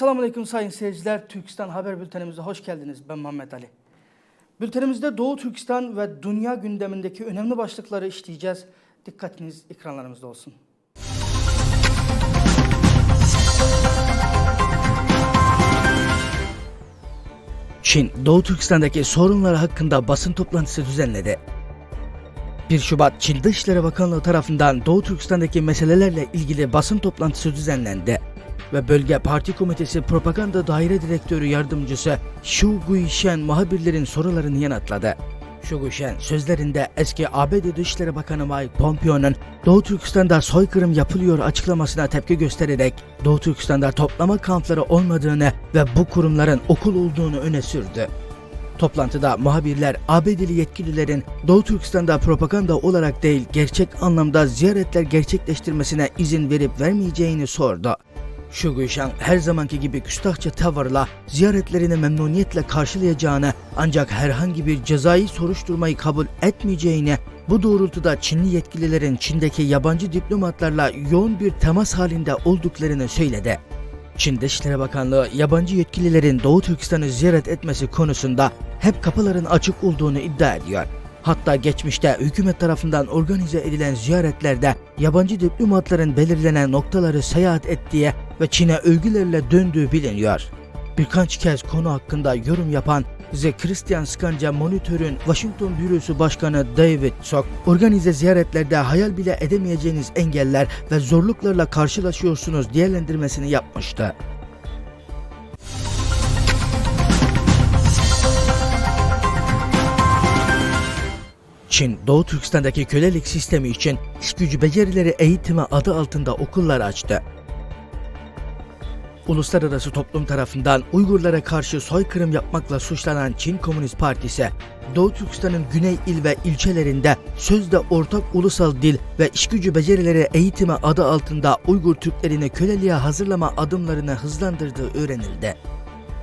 Esselamu Aleyküm sayın seyirciler. Türkistan Haber Bültenimize hoş geldiniz. Ben Muhammed Ali. Bültenimizde Doğu Türkistan ve dünya gündemindeki önemli başlıkları işleyeceğiz. Dikkatiniz ekranlarımızda olsun. Çin, Doğu Türkistan'daki sorunlar hakkında basın toplantısı düzenledi. 1 Şubat Çin Dışişleri Bakanlığı tarafından Doğu Türkistan'daki meselelerle ilgili basın toplantısı düzenlendi ve Bölge Parti Komitesi Propaganda Daire Direktörü Yardımcısı Xu Guishen muhabirlerin sorularını yanıtladı. Xu Guishen sözlerinde eski ABD Dışişleri Bakanı Mike Pompeo'nun Doğu Türkistan'da soykırım yapılıyor açıklamasına tepki göstererek Doğu Türkistan'da toplama kampları olmadığını ve bu kurumların okul olduğunu öne sürdü. Toplantıda muhabirler ABD'li yetkililerin Doğu Türkistan'da propaganda olarak değil gerçek anlamda ziyaretler gerçekleştirmesine izin verip vermeyeceğini sordu. Şu Gülşen her zamanki gibi küstahça tavırla ziyaretlerini memnuniyetle karşılayacağını ancak herhangi bir cezai soruşturmayı kabul etmeyeceğini bu doğrultuda Çinli yetkililerin Çin'deki yabancı diplomatlarla yoğun bir temas halinde olduklarını söyledi. Çin Dışişleri Bakanlığı yabancı yetkililerin Doğu Türkistan'ı ziyaret etmesi konusunda hep kapıların açık olduğunu iddia ediyor. Hatta geçmişte hükümet tarafından organize edilen ziyaretlerde yabancı diplomatların belirlenen noktaları seyahat ettiği ve Çin'e övgülerle döndüğü biliniyor. Birkaç kez konu hakkında yorum yapan The Christian Scanca Monitör'ün Washington Bürosu Başkanı David Sok, organize ziyaretlerde hayal bile edemeyeceğiniz engeller ve zorluklarla karşılaşıyorsunuz değerlendirmesini yapmıştı. Çin, Doğu Türkistan'daki kölelik sistemi için iş gücü becerileri eğitimi adı altında okullar açtı. Uluslararası toplum tarafından Uygurlara karşı soykırım yapmakla suçlanan Çin Komünist Partisi, Doğu Türkistan'ın güney il ve ilçelerinde sözde ortak ulusal dil ve işgücü becerileri eğitimi adı altında Uygur Türklerini köleliğe hazırlama adımlarını hızlandırdığı öğrenildi.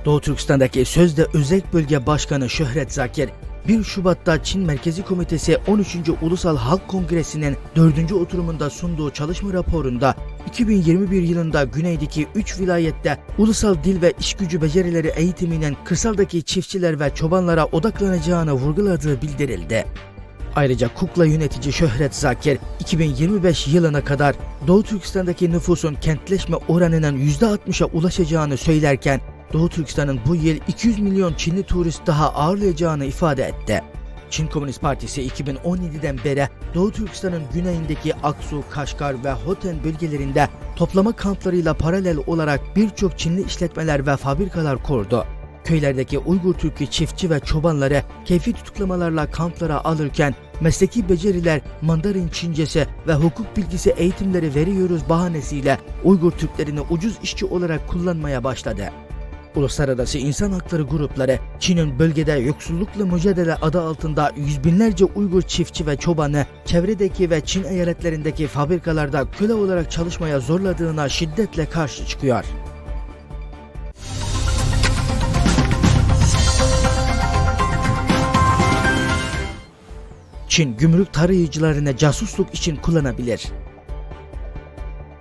Doğu Türkistan'daki sözde özel bölge başkanı Şöhret Zakir, 1 Şubat'ta Çin Merkezi Komitesi 13. Ulusal Halk Kongresi'nin 4. oturumunda sunduğu çalışma raporunda 2021 yılında güneydeki 3 vilayette ulusal dil ve işgücü becerileri eğitiminin kırsaldaki çiftçiler ve çobanlara odaklanacağını vurguladığı bildirildi. Ayrıca Kukla yönetici Şöhret Zakir 2025 yılına kadar Doğu Türkistan'daki nüfusun kentleşme oranının %60'a ulaşacağını söylerken Doğu Türkistan'ın bu yıl 200 milyon Çinli turist daha ağırlayacağını ifade etti. Çin Komünist Partisi 2017'den beri Doğu Türkistan'ın güneyindeki Aksu, Kaşgar ve Hoten bölgelerinde toplama kamplarıyla paralel olarak birçok Çinli işletmeler ve fabrikalar kurdu. Köylerdeki Uygur Türk'ü çiftçi ve çobanları keyfi tutuklamalarla kamplara alırken mesleki beceriler, Mandarin Çincesi ve hukuk bilgisi eğitimleri veriyoruz bahanesiyle Uygur Türklerini ucuz işçi olarak kullanmaya başladı. Uluslararası insan hakları grupları Çin'in bölgede yoksullukla mücadele adı altında yüz binlerce Uygur çiftçi ve çobanı çevredeki ve Çin eyaletlerindeki fabrikalarda köle olarak çalışmaya zorladığına şiddetle karşı çıkıyor. Çin gümrük tarayıcılarını casusluk için kullanabilir.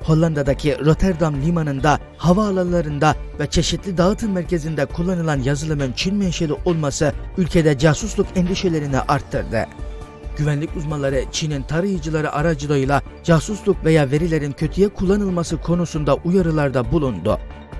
Hollanda'daki Rotterdam limanında, havaalanlarında ve çeşitli dağıtım merkezinde kullanılan yazılımın Çin menşeli olması ülkede casusluk endişelerini arttırdı. Güvenlik uzmanları Çin'in tarayıcıları aracılığıyla casusluk veya verilerin kötüye kullanılması konusunda uyarılarda bulundu.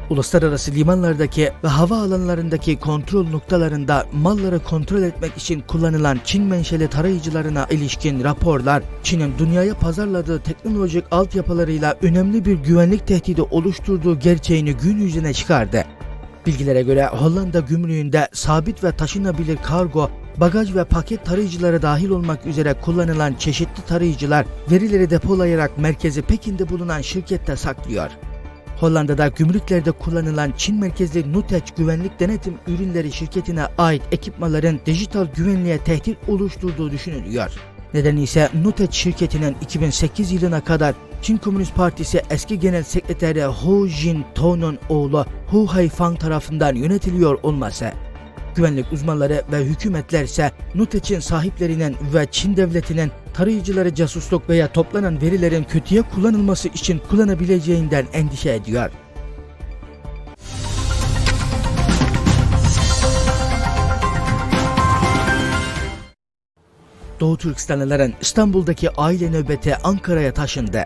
Uluslararası limanlardaki ve havaalanlarındaki kontrol noktalarında malları kontrol etmek için kullanılan Çin menşeli tarayıcılarına ilişkin raporlar, Çin'in dünyaya pazarladığı teknolojik altyapılarıyla önemli bir güvenlik tehdidi oluşturduğu gerçeğini gün yüzüne çıkardı. Bilgilere göre Hollanda gümrüğünde sabit ve taşınabilir kargo, bagaj ve paket tarayıcıları dahil olmak üzere kullanılan çeşitli tarayıcılar verileri depolayarak merkezi Pekin'de bulunan şirkette saklıyor. Hollanda'da gümrüklerde kullanılan Çin merkezli Nutex güvenlik denetim ürünleri şirketine ait ekipmanların dijital güvenliğe tehdit oluşturduğu düşünülüyor. Nedeni ise Nutex şirketinin 2008 yılına kadar Çin Komünist Partisi eski genel sekreteri Hu Jintao'nun oğlu Hu Haifang tarafından yönetiliyor olması. Güvenlik uzmanları ve hükümetler ise NUTEC'in sahiplerinin ve Çin devletinin tarayıcıları casusluk veya toplanan verilerin kötüye kullanılması için kullanabileceğinden endişe ediyor. Doğu Türkistanlıların İstanbul'daki aile nöbeti Ankara'ya taşındı.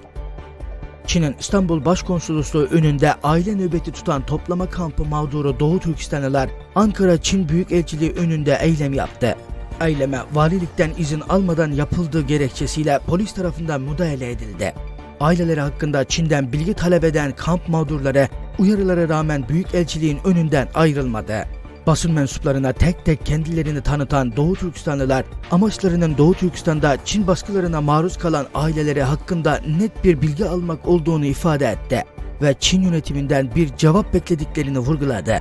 Çin'in İstanbul Başkonsolosluğu önünde aile nöbeti tutan toplama kampı mağduru Doğu Türkistanlılar Ankara Çin Büyükelçiliği önünde eylem yaptı. Eyleme valilikten izin almadan yapıldığı gerekçesiyle polis tarafından müdahale edildi. Aileleri hakkında Çin'den bilgi talep eden kamp mağdurları uyarılara rağmen Büyükelçiliğin önünden ayrılmadı. Basın mensuplarına tek tek kendilerini tanıtan Doğu Türkistanlılar amaçlarının Doğu Türkistan'da Çin baskılarına maruz kalan aileleri hakkında net bir bilgi almak olduğunu ifade etti ve Çin yönetiminden bir cevap beklediklerini vurguladı.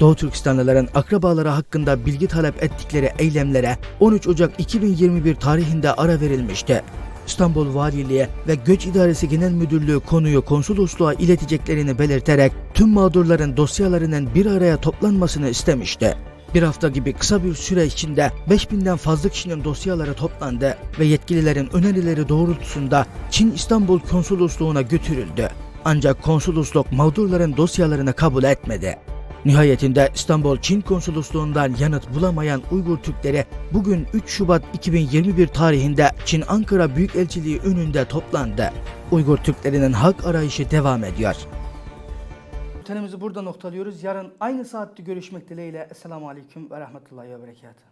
Doğu Türkistanlıların akrabaları hakkında bilgi talep ettikleri eylemlere 13 Ocak 2021 tarihinde ara verilmişti. İstanbul Valiliği ve Göç İdaresi Genel Müdürlüğü konuyu konsolosluğa ileteceklerini belirterek tüm mağdurların dosyalarının bir araya toplanmasını istemişti. Bir hafta gibi kısa bir süre içinde 5000'den fazla kişinin dosyaları toplandı ve yetkililerin önerileri doğrultusunda Çin İstanbul Konsolosluğu'na götürüldü. Ancak konsolosluk mağdurların dosyalarını kabul etmedi. Nihayetinde İstanbul Çin Konsolosluğundan yanıt bulamayan Uygur Türkleri bugün 3 Şubat 2021 tarihinde Çin Ankara Büyükelçiliği önünde toplandı. Uygur Türklerinin hak arayışı devam ediyor. Bültenimizi burada noktalıyoruz. Yarın aynı saatte görüşmek dileğiyle. Esselamu Aleyküm ve Rahmetullahi ve Berekatuhu.